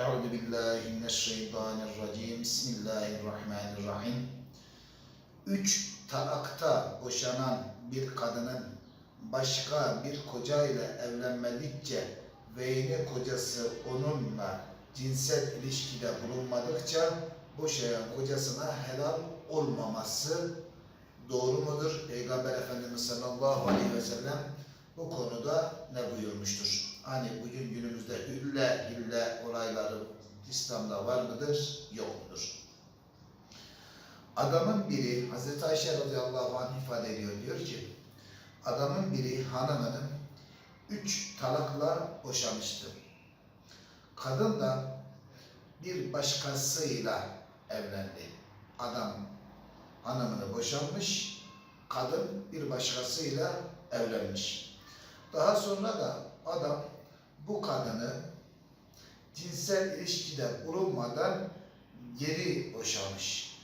Euzu billahi mineşşeytanirracim. Bismillahirrahmanirrahim. Üç talakta boşanan bir kadının başka bir koca ile evlenmedikçe ve yeni kocası onunla cinsel ilişkide bulunmadıkça boşayan kocasına helal olmaması doğru mudur? Peygamber Efendimiz sallallahu aleyhi ve sellem bu konuda ne buyurmuştur? Hani bugün günümüzde hülle hille olayları İslam'da var mıdır? Yok mudur? Adamın biri, Hazreti Ayşe radıyallahu anh ifade ediyor, diyor ki, adamın biri hanımının üç talakla boşamıştı. Kadın da bir başkasıyla evlendi. Adam hanımını boşanmış, kadın bir başkasıyla evlenmiş. Daha sonra da adam bu kadını cinsel ilişkide bulunmadan geri boşamış.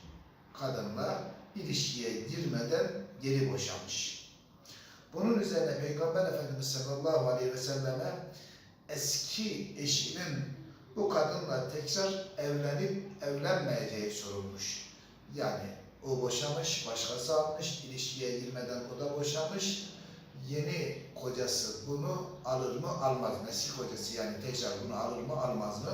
Kadınla ilişkiye girmeden geri boşamış. Bunun üzerine Peygamber Efendimiz sallallahu aleyhi ve selleme eski eşinin bu kadınla tekrar evlenip evlenmeyeceği sorulmuş. Yani o boşamış, başkası almış, ilişkiye girmeden o da boşamış. Yeni kocası bunu alır mı, almaz mı? Eski kocası yani tekrar bunu alır mı, almaz mı?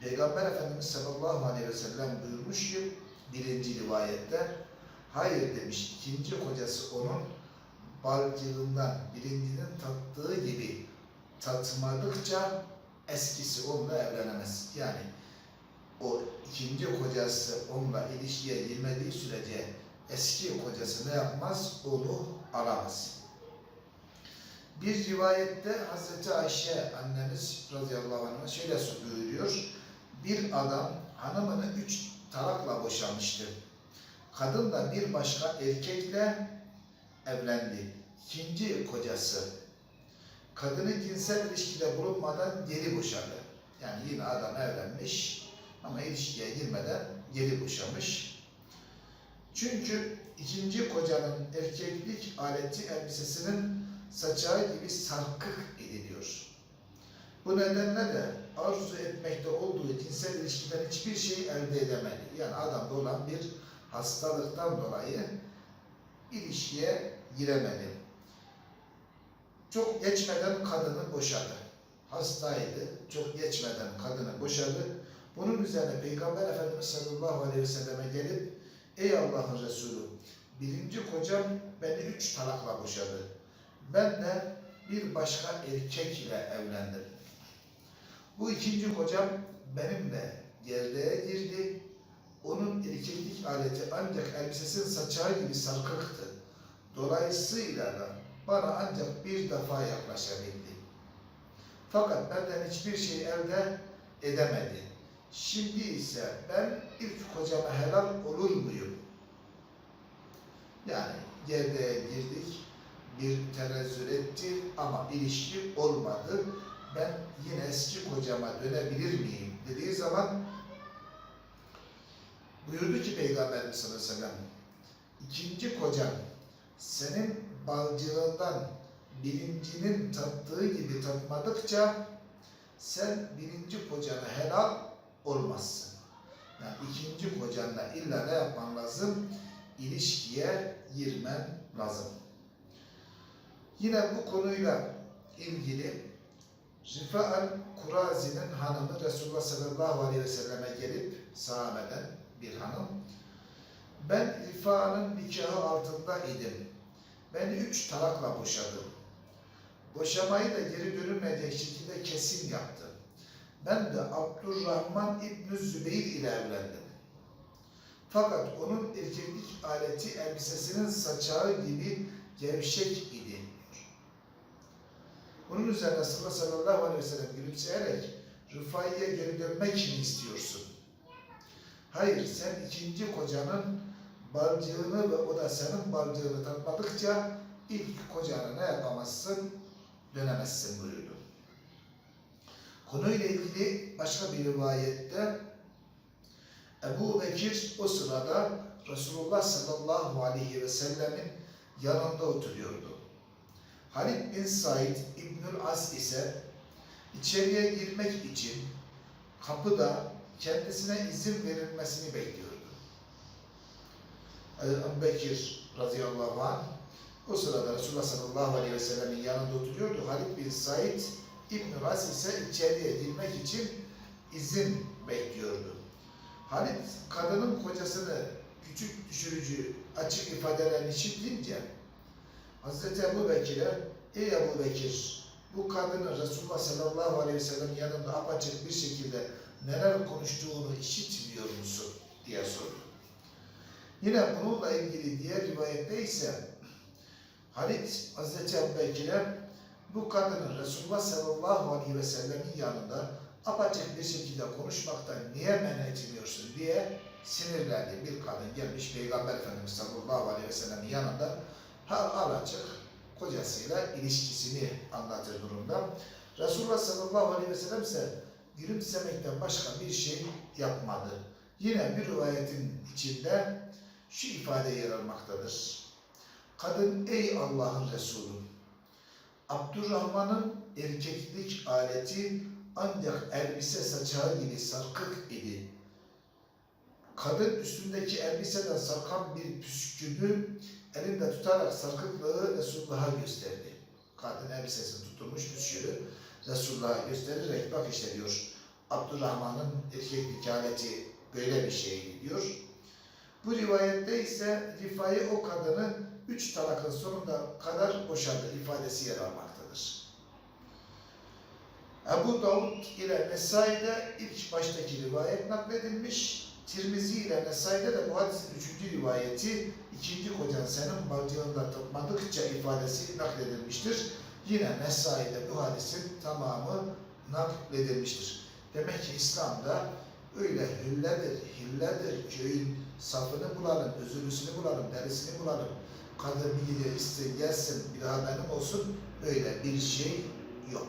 Peygamber Efendimiz sallallahu aleyhi ve sellem buyurmuş ki birinci rivayette hayır demiş ikinci kocası onun balcığından birincinin tattığı gibi tatmadıkça eskisi onunla evlenemez. Yani o ikinci kocası onunla ilişkiye girmediği sürece eski kocası ne yapmaz? Onu alamaz. Bir rivayette Hazreti Ayşe annemiz radıyallahu anh şöyle buyuruyor. Bir adam hanımını üç talakla boşamıştı. Kadın da bir başka erkekle evlendi. İkinci kocası kadını cinsel ilişkide bulunmadan geri boşadı. Yani yine adam evlenmiş ama ilişkiye girmeden geri boşamış. Çünkü ikinci kocanın erkeklik aleti elbisesinin saçağı gibi sarkık ediliyor. Bu nedenle de arzu etmekte olduğu cinsel ilişkiden hiçbir şey elde edemedi. Yani adamda olan bir hastalıktan dolayı ilişkiye giremedi. Çok geçmeden kadını boşadı. Hastaydı. Çok geçmeden kadını boşadı. Bunun üzerine Peygamber Efendimiz sallallahu aleyhi ve selleme gelip Ey Allah'ın Resulü birinci kocam beni üç talakla boşadı. Ben de bir başka erkek ile evlendim. Bu ikinci kocam benimle gerdeğe girdi. Onun erkeklik aleti ancak elbisesinin saçağı gibi sarkıktı. Dolayısıyla da bana ancak bir defa yaklaşabildi. Fakat benden hiçbir şey elde edemedi. Şimdi ise ben ilk kocama helal olur muyum? Yani gerdeğe girdik, bir tenezzül etti ama ilişki olmadı. Ben yine eski kocama dönebilir miyim dediği zaman buyurdu ki Peygamberimiz sallallahu aleyhi ve sellem ikinci kocan senin balcığından birincinin tattığı gibi tatmadıkça sen birinci kocana helal olmazsın. Yani ikinci kocanla illa ne yapman lazım? İlişkiye girmen lazım. Yine bu konuyla ilgili Rifa'al Kurazi'nin hanımı Resulullah sallallahu aleyhi ve selleme gelip sahabeden bir hanım ben Rifa'nın nikahı altında idim. Beni üç talakla boşadı. Boşamayı da geri dönülmeyecek şekilde kesin yaptı. Ben de Abdurrahman İbn Zübeyir ile evlendim. Fakat onun erkeklik aleti elbisesinin saçağı gibi gevşek idi. Bunun üzerine Resulullah sallallahu aleyhi ve sellem gülümseyerek Rıfai'ye geri dönmek mi istiyorsun? Hayır, sen ikinci kocanın balcığını ve o da senin balcığını tatmadıkça ilk kocana ne yapamazsın? Dönemezsin buyurdu. Konuyla ilgili başka bir rivayette Ebu Bekir o sırada Resulullah sallallahu aleyhi ve sellemin yanında oturuyordu. Halid bin Said İbnül As ise içeriye girmek için kapıda kendisine izin verilmesini bekliyordu. Ebu Bekir radıyallahu anh o sırada Resulullah sallallahu aleyhi ve sellemin yanında oturuyordu. Halid bin Said İbn Ras ise içeriye girmek için izin bekliyordu. Halid kadının kocasını küçük düşürücü açık ifadelerini işitince Hazreti Ebu Bekir'e Ey Ebu Bekir bu kadının Resulullah sallallahu aleyhi ve sellem'in yanında apaçık bir şekilde neler konuştuğunu işitmiyor musun diye sordu. Yine bununla ilgili diğer rivayette ise Halit Hazreti Ebu Bekir'e bu kadının Resulullah sallallahu aleyhi ve sellemin yanında apaçık bir şekilde konuşmaktan niye men etmiyorsun diye sinirlendi. Bir kadın gelmiş Peygamber Efendimiz sallallahu aleyhi ve sellemin yanında hal açık kocasıyla ilişkisini anlatır durumda. Resulullah sallallahu aleyhi ve sellem ise gülümsemekten başka bir şey yapmadı. Yine bir rivayetin içinde şu ifade yer almaktadır. Kadın ey Allah'ın Resulü Abdurrahman'ın erkeklik aleti ancak elbise saçağı gibi sarkık idi. Kadın üstündeki elbiseden sarkan bir püskünü elinde tutarak sarkıklığı Resulullah'a gösterdi. Kadın elbisesini tutturmuş püskülü Resulullah'a göstererek bak işte diyor Abdurrahman'ın erkeklik aleti böyle bir şeydi diyor. Bu rivayette ise Rifai o kadını üç talakın sonunda kadar boşadı ifadesi yer almaktadır. Ebu Davud ile Nesai'de ilk baştaki rivayet nakledilmiş. Tirmizi ile Nesai'de de bu hadisin üçüncü rivayeti ikinci kocan senin bacağında tutmadıkça ifadesi nakledilmiştir. Yine Nesai'de bu hadisin tamamı nakledilmiştir. Demek ki İslam'da öyle hülledir, hilledir, köyün safını bulalım, özürlüsünü bulalım, derisini bulalım. Kadın bir iste gelsin, bir daha benim olsun, öyle bir şey yok.